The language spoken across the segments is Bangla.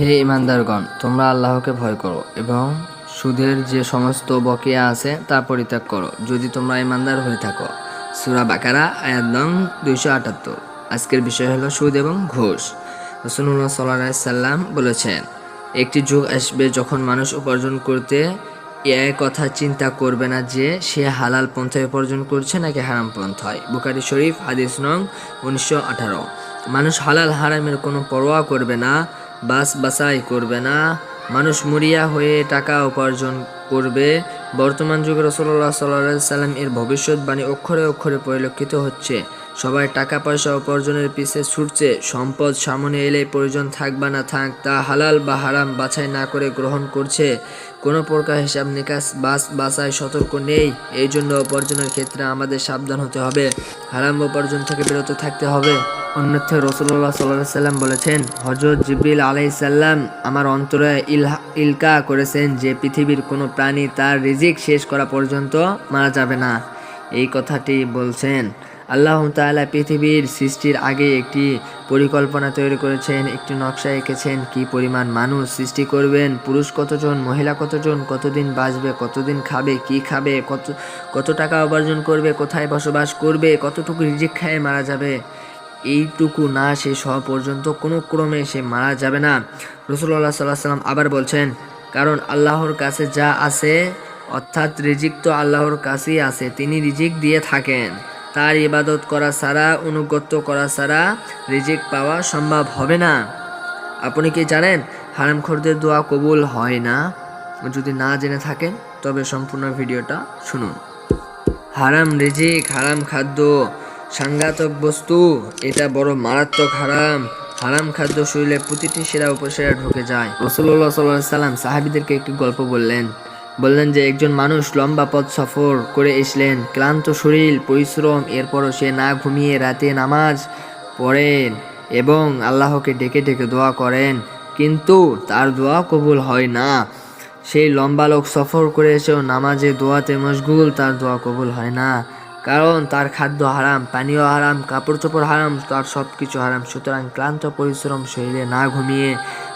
হে ইমানদারগণ তোমরা আল্লাহকে ভয় করো এবং সুদের যে সমস্ত বকেয়া আছে তা পরিত্যাগ করো। যদি তোমরা ইমানদার হয়ে থাকো, সুরা বাকারা, আয়াত নং দুইশো আটাত্তর। আজকের বিষয় হলো সুদ এবং ঘুষ। রসুল্লাহ সাল্লাহ সাল্লাম বলেছেন, একটি যুগ আসবে যখন মানুষ উপার্জন করতে এ কথা চিন্তা করবে না যে সে হালাল পন্থায় উপার্জন করছে নাকি হারাম পন্থায় বুকারি শরীফ, হাদিস নং উনিশশো আঠারো। মানুষ হালাল হারামের কোনো পরোয়া করবে না বাস বাসাই করবে না। মানুষ মরিয়া হয়ে টাকা উপার্জন করবে। বর্তমান যুগে রসল্লাহ সাল্লাহ সাল্লাম এর ভবিষ্যৎবাণী অক্ষরে অক্ষরে পরিলক্ষিত হচ্ছে। সবাই টাকা পয়সা উপার্জনের পিছে ছুটছে। সম্পদ সামনে এলে প্রয়োজন থাক বা না থাক, তা হালাল বা হারাম বাছাই না করে গ্রহণ করছে। কোনো প্রকার হিসাব নিকাশ, বাস বাসায় সতর্ক নেই। এই জন্য উপার্জনের ক্ষেত্রে আমাদের সাবধান হতে হবে। হারাম উপার্জন থেকে বিরত থাকতে হবে। অন্যথা রসুল্লাহ সাল্লাহ সাল্লাম বলেছেন হজরত জিব্রিল আলাইসাল্লাম আমার অন্তরে ইলকা করেছেন যে পৃথিবীর কোনো প্রাণী তার রিজিক শেষ করা পর্যন্ত মারা যাবে না। এই কথাটি বলছেন। আল্লাহ তাআলা পৃথিবীর সৃষ্টির আগে একটি পরিকল্পনা তৈরি করেছেন, একটি নকশা এঁকেছেন, কি পরিমাণ মানুষ সৃষ্টি করবেন, পুরুষ কতজন, মহিলা কতজন, কতদিন বাঁচবে, কতদিন খাবে, কি খাবে, কত কত টাকা উপার্জন করবে, কোথায় বসবাস করবে, কতটুকু রিজিক খায় মারা যাবে। এইটুকু না শেষ হওয়া পর্যন্ত কোনো ক্রমে সে মারা যাবে না। রসুল্লাহ সাল্লাহ সাল্লাম আবার বলছেন, কারণ আল্লাহর কাছে যা আছে, অর্থাৎ রিজিক তো আল্লাহর কাছেই আছে, তিনি রিজিক দিয়ে থাকেন। তার ইবাদত করা ছাড়া, অনুগত্য করা ছাড়া রিজিক পাওয়া সম্ভব হবে না। আপনি কি জানেন, হারামখোরদের দোয়া কবুল হয় না? যদি না জেনে থাকেন, তবে সম্পূর্ণ ভিডিওটা শুনুন। হারাম রিজিক, হারাম খাদ্য সাংঘাতক বস্তু এটা বড় মারাত্মক হারাম। হারাম খাদ্য শরীরে প্রতিটি সেরা উপসেরা ঢুকে যায়। রসুল্লাহ সাল্লাহ সাল্লাম সাহাবিদেরকে একটি গল্প বললেন। বললেন যে, একজন মানুষ লম্বা পথ সফর করে এসলেন। ক্লান্ত শরীর, পরিশ্রম, এরপরও সে না ঘুমিয়ে রাতে নামাজ পড়েন এবং আল্লাহকে ডেকে ডেকে দোয়া করেন। কিন্তু তার দোয়া কবুল হয় না। সেই লম্বা লোক সফর করে এসেও নামাজে দোয়াতে মশগুল, তার দোয়া কবুল হয় না। কারণ তার খাদ্য হারাম, পানীয় হারাম কাপড় চোপড় হারাম, তার সব কিছু হারাম। সুতরাং ক্লান্ত পরিশ্রম শরীরে না ঘুমিয়ে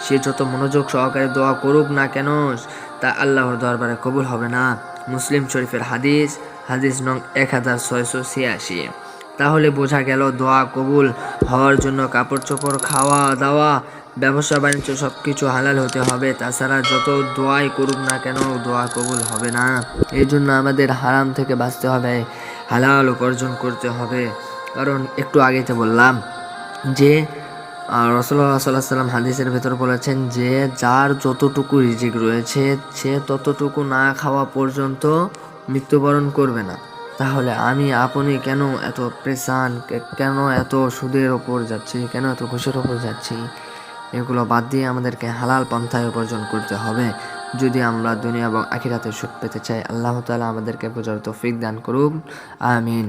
সে যত মনোযোগ সহকারে দোয়া করুক না কেন, তা আল্লাহর দরবারে কবুল হবে না। মুসলিম শরীফের হাদিস হাদিস নং এক হাজার ছয়শো ছিয়াশি। তাহলে বোঝা গেল দোয়া কবুল হওয়ার জন্য কাপড় চোপড় খাওয়া, দাওয়া, ব্যবসা, বাণিজ্য সব কিছু হালাল হতে হবে। তাছাড়া যত দোয়াই করুক না কেন, দোয়া কবুল হবে না। এই জন্য আমাদের হারাম থেকে বাঁচতে হবে। হালাল উপার্জন করতে হবে। কারণ একটু আগেতে বললাম যে রসল্লা সাল্লাহ সাল্লাম হাদিসের ভেতর বলেছেন যে, যার যতটুকু রিজিক রয়েছে, সে ততটুকু না খাওয়া পর্যন্ত মৃত্যুবরণ করবে না। তাহলে আমি, আপনি কেন এত প্রেসান কেন এত সুদের ওপর যাচ্ছি, কেন এত ঘুষের ওপর যাচ্ছি? এগুলো বাদ দিয়ে আমাদেরকে হালাল পন্থায় উপার্জন করতে হবে। যদি আমরা দুনিয়া এবং আখিরাতে সুখ পেতে চাই, আল্লাহ তালা আমাদেরকে বোঝার তৌফিক দান করুন আমিন।